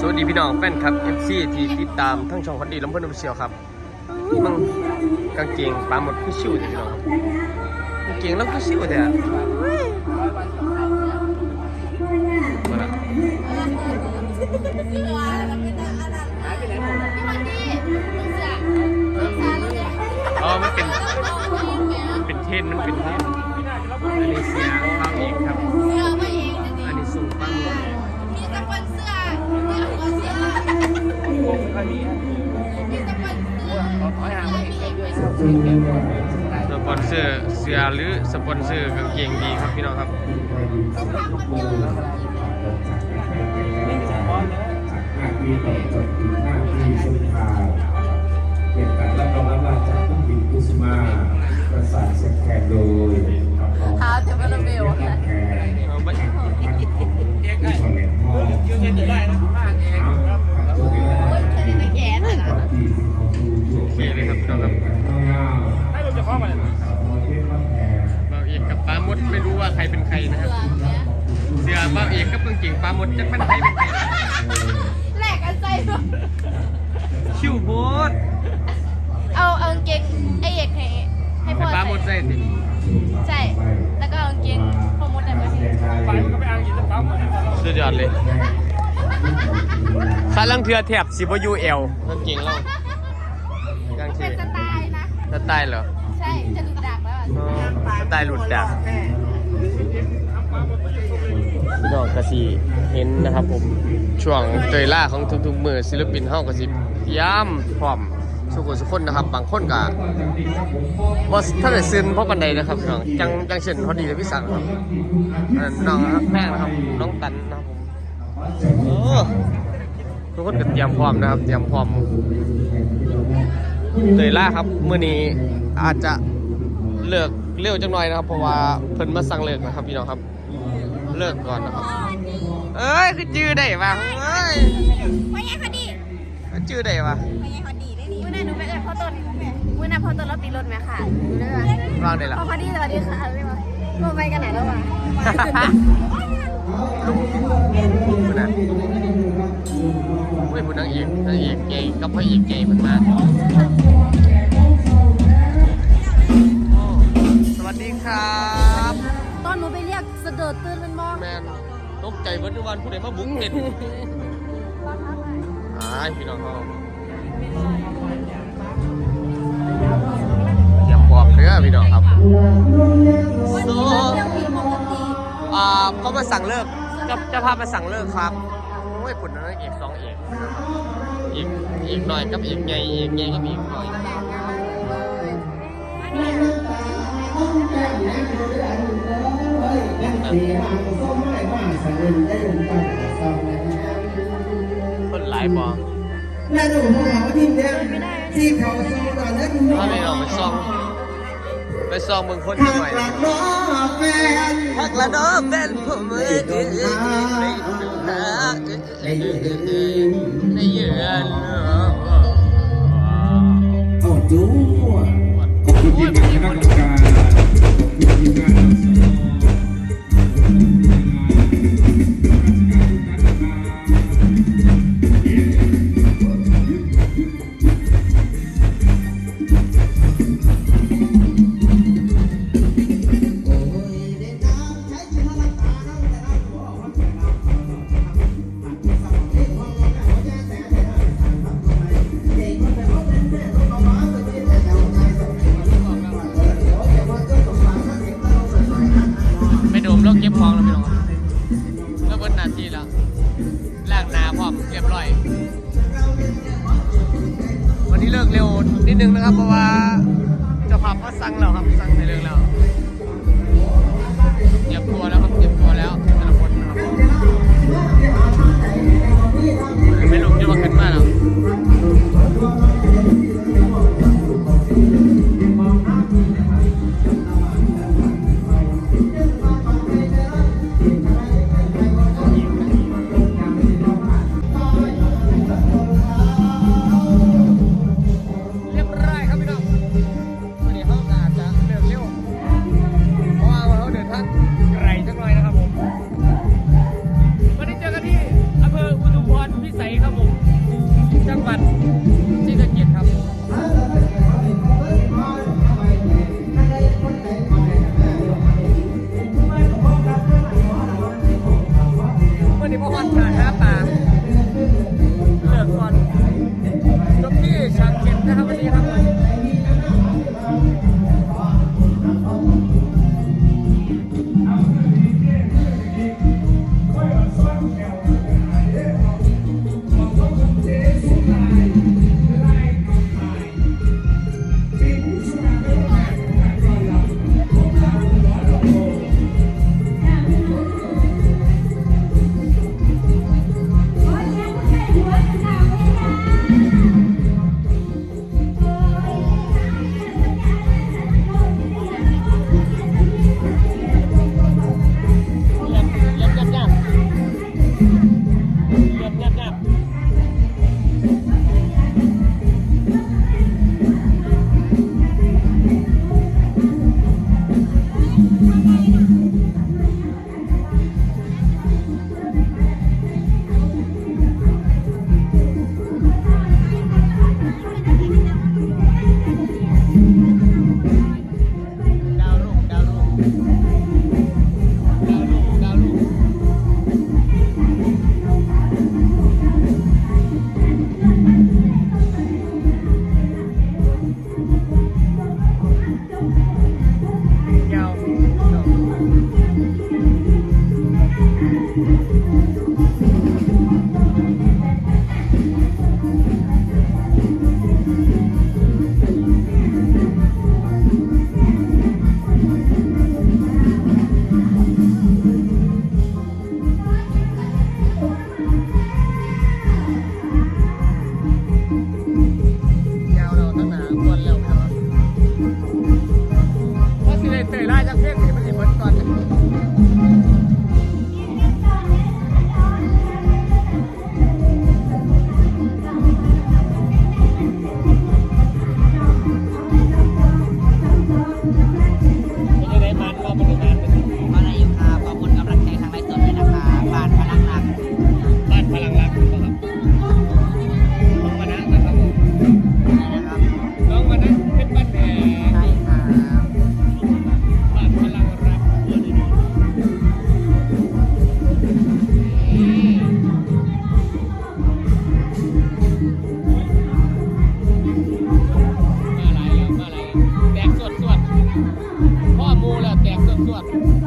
สวัสดีพี่น้องแฟนครับ FC ที่ติดตามทั้งช่องคนดีลำเพิ่นน้ำเชียวครับอุ้ยมึงกางเกงปลาหมดคือชิวเลยพี่น้องครับกางเกงแล้วคือชิวแต่มาละอ๋อมันเป็นเป็นเทนมันเป็นเทนอันนี้เสียเอาเองครับอันนี้สูงปลาหมด สปอนเซอร์เสือหรือสปอนเซอร์กางเกงดีครับพี่น้องครับ5ปีต่จนถึง5ปีสุดท้าย ครเป็นใครนะครับ เสื้อบ่าวเอกกับกางเกงปลาหมดจะเป็นใครเป็นใครแหลกกันใจหมดชิวโพดเอาเอากางเกงไอเอกให้ให้ให้พ่อปลาหมดใส่ใส่ติใช่ แล้วก็เอากางเกงพ่อมดได้ไหมไปก็ไปอ้างยินแล้วปั๊มสุดยอดเลยขาลังเทือแถบสิบยูเอลกางเกงเรากางเกเป็นงสไตล์นะสไตล์เหรอ ใช่ จะดูดักแล้วอะอ๋อสไตล์หลุดดัก พี่น้องกะสีเห็นนะครับผมช่วงเตยล่าของทุกๆมือศิลปินเฮากะสิย้ำพร้อมสุขุสุขคนนะครับ บางคนก็บอสถ้าได้ซึนเพราะปันใดนะครับพี่น้องจังจังเช่นพอดีเลยพี่สังครับน้องครับแม่นะครับน้องตันนะครับผมโอ้ทุกคนก็เตรียมพร้อมนะครับ เตรียมพร้อมเตยล่าครับเมื้อนี้อาจจะเลิกเร็วจังหน่อยนะครับ เพราะว่าเพิ่นมาสั่งเลิกนะครับพี่น้องครับ เลิกก่อนนะครับ เอ้ยคือจื้อได้ปะเอ้ยไม่ใช่พอดีจื้อได้ปะไม่ใช่พอดีได้ดีมื่อนั้นหนูไปเอิญพ่อต้นมื่อนั้นพ่อต้นรถตีรถไหมค่ะดูได้ไหมวางได้ละพ่อพอดีสวัสดีค่ะพี่บอยเราไปกันไหนแล้ววะคุณนะเว้ยคุณนางเอกนางเอกเก่งกับพระเอกเก่งเหมือนมา ใจเบิดทุกวันผู้ใดมาบุ้งเน็ตอ้ายพี่น้องเขาอย่าบอกเด้อพี่น้องครับวันนี้เราเรียกผีปกติอ่าเขามาสั่งเลิกจะจะพามาสั่งเลิกครับโอ้ยปุ่นนั่นเอกสองเอกนะครับอีกอีกหน่อยกับอีกไงอีกไงกับอีกหน่อย คนหลายบอนั่นหนูมองหาว่าทีมเนี้ยที่เขาโซ่ตอนนั้นดูถ้าไม่ลองไปซองไปซองเมืองคนหัหน่อยกหลักน้องแฟนหักละน้องเป็นผมเอ้ยเอ้ยเอ้ยเอ้ยในเยือนเอาจู้ ดมแล้วเก็บของแล้วพี่น้องแล้วเบิดหนาทีแล้วล้างหนาพร้อมเรียบร้อย วันนี้เลิกเร็วนิดนึงนะครับ เพราะว่าจะพับก็สั่งแล้วครับสั่งในเรื่องแล้ว 了。